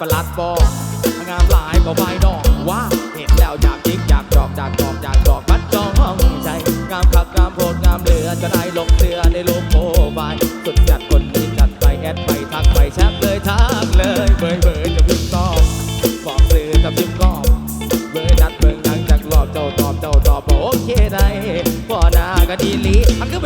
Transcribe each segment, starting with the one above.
ประหลัดบอกงามหลายบ่ไปดอกว่าเห็นแล้วอยากจิกอยากดอกอยากดอกอยากดอกมัดจองห้องใจงามคักงามโพดงามเหลือจะได้ลงเสือในโลกโมบายสุดจัดคนนี้จัดไปแอดไปทักไปแชทเลยทักเลยเบยเบยจะพิมพ์ตอบบอกสื่อจะพิมพ์กอบเบยดัดเบิงดังจากรอบเจ้าตอบเจ้าตอบบอกโอเคได้พ่นาก็ดีลีมันก็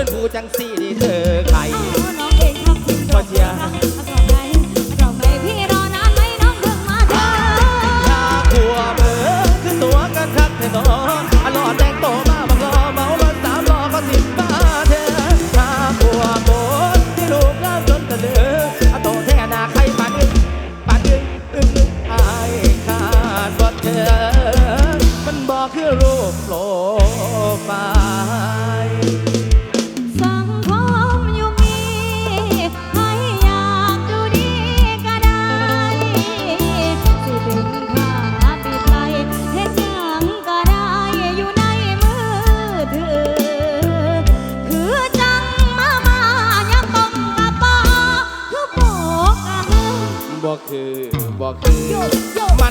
fuck yo, yo.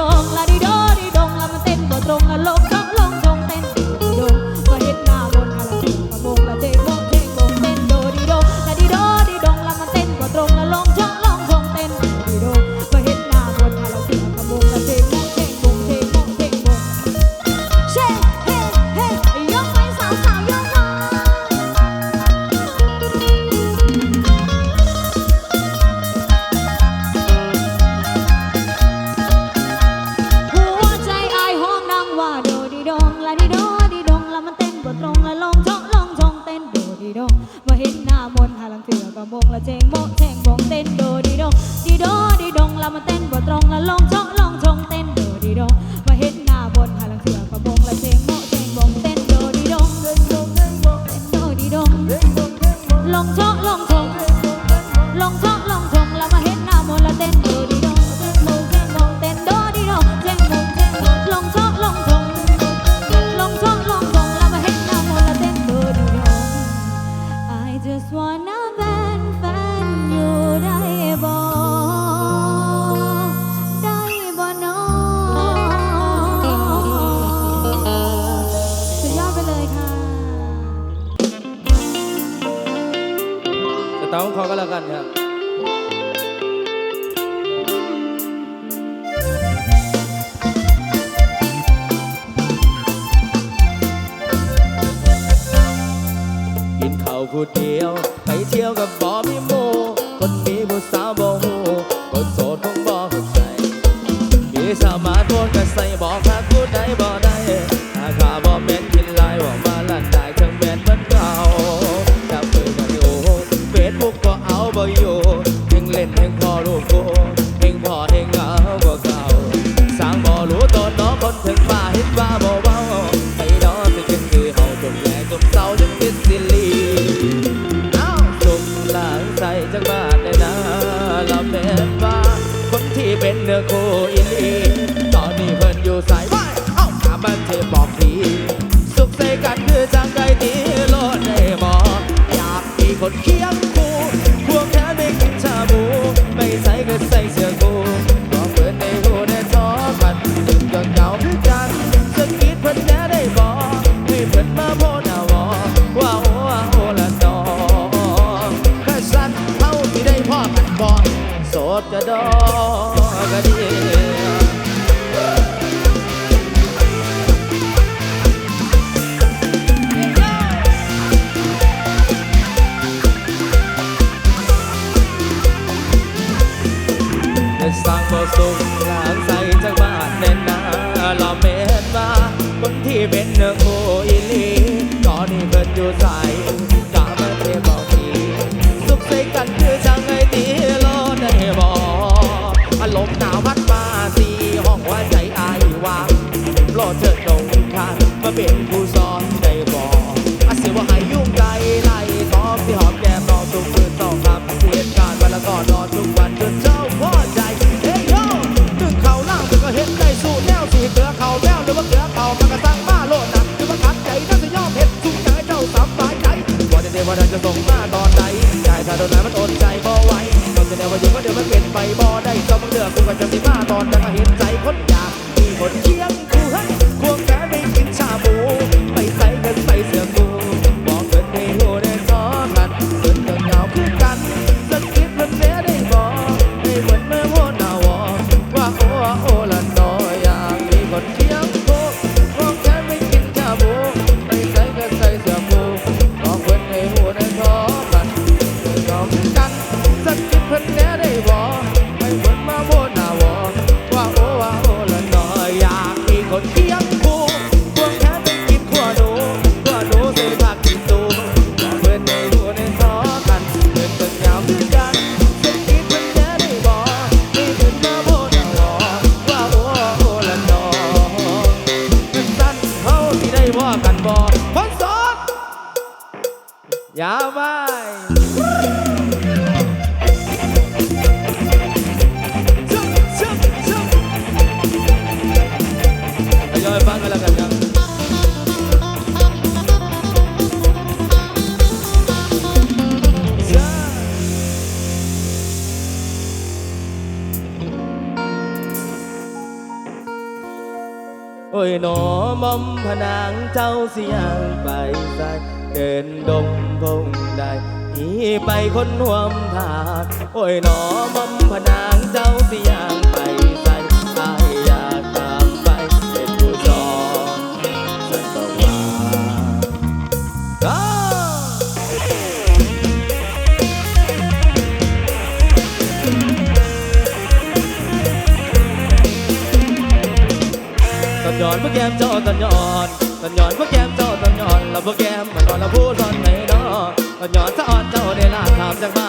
ดองลาดิโดดิดองลามันเต้นบ่ตรงอารม ก็มงละเจงโมเจงบงเต้นโดดีดงดีโดดีดงแล้วมันเต้นบ่ตรงละลงเจาะลง ไปเที่ยวกับบอมีโม คนมีผู้สาวบ่หู เราเป็นว่าคนที่เป็นเนื้อคู่อินดีตอนนี้เพิ่นอยู่สายไว้เอ้าหาบันเทบอกทีสุขใจกันคือจังไกตีโลดได้บ่อยากมีคนเคียงคู่ รดเถิดดงคานมาเป็นผู้สอนได้บอกอาเสียว่าห้ยุ่งใจไล่ตอบที่หอมแก้มนอนทุกคืนต้องทำเหตุการณ์วันละก่อนนอนทุกวันจนเจ้าพ่อใจเฮ้ยโย่ตึงเขาล่างตึงก็เห็นได้สู้แนวสีเกลือเขาแววหรือว่าเกลือเขามันก็ตั้งมาโลดหนะหรือว่าขัดใจน่าจะยอมเห็ดสู้ใจเจ้าสบายใจว่าจะเดียวว่าจะส่งมาตอนไหนใจถ้าโดนนั้นมันอดใจบ่ไหวตอนจะเดียวว่าอยู่ก็เดี๋ยวมันเป็นไปบ่ได้ก็มึงเลือกกูก็จะสิมาตอนนั้นก็เห็น อ้ยหนอมอมผนังเจ้าเสียงไปใสเดินดงพงได้ีไปคนห่วมทางโอ้ยหนอมอมผนังเจ้าเสียง ย้อนพวกแก้มเจ้าตอนย้อนตอนย้อนพวกแก้มเจ้าตอนย้อนเราพวกแก้มมันนอนเราพูดตอนไหนเนาะตอนย้อนสะอ่อนเจ้าได้ลาถามจากมา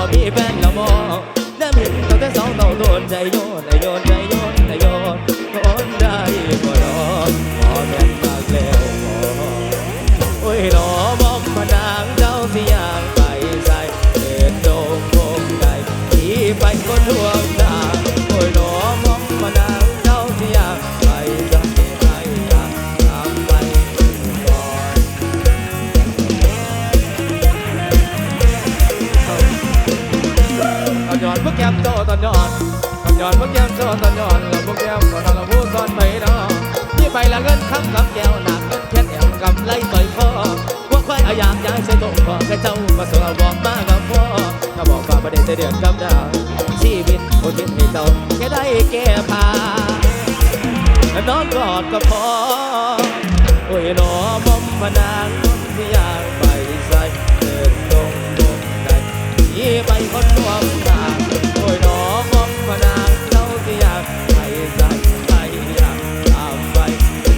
มามีแฟนเรามองได้เห็นตั้งแต่สองเต่าโดนใจโยนใจโยนใจโยนใจโยน โอ้ยหนอมอมพนางที่อยากไปใส่เดินตรงตรงใดที่ไปคนรวมทางโอ้ยหนอมอมพนางเจ้าที่อยากไปใส่ไปอยากตามไป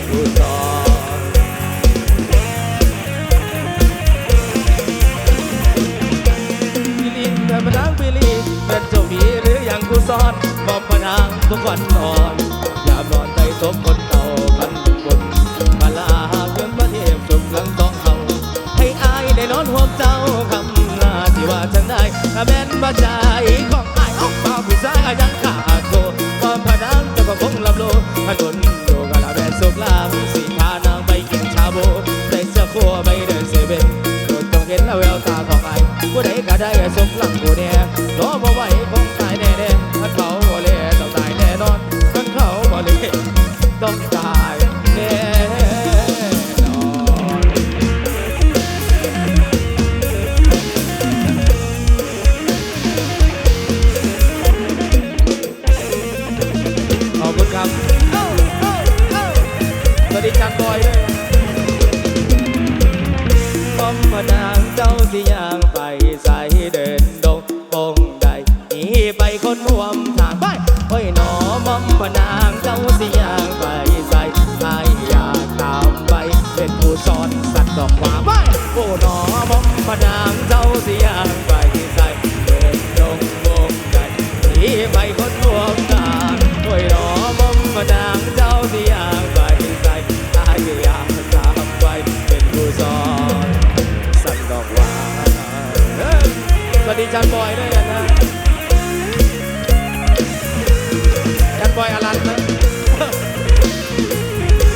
ดูต่อบิลินเธอมาล้างบิลีเป็นเจ้ามีหรือยังกูซ่อนมอมพนางทุกวันนอนยามนอนใจทบคนเก่ากัน เสุขหลังต้องเขาให้อายได้นอนหัวเจ้าคำลาที่ว่าจังได้ถ้าแม่นมาใจของอายออกมาผู้ชายยังขาดโตความผนังจะก็คงลำโลถ้าคนโยกะลาแม่นสุกลาสีพานางไปกินชาบูใส่เสื้อครัวไปเดินเซเว่นโดนต้องเห็นแล้วแววตาของอายผู้ใดก็ได้สม จันบอยด้วยกันนะจันบอยอลันนะ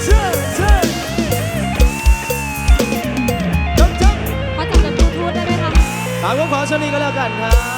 เชื่อเชื่อจบจบขอจับจากบลูทูธได้ไหมคะฝากผมขอชนีก็แล้วกันครับ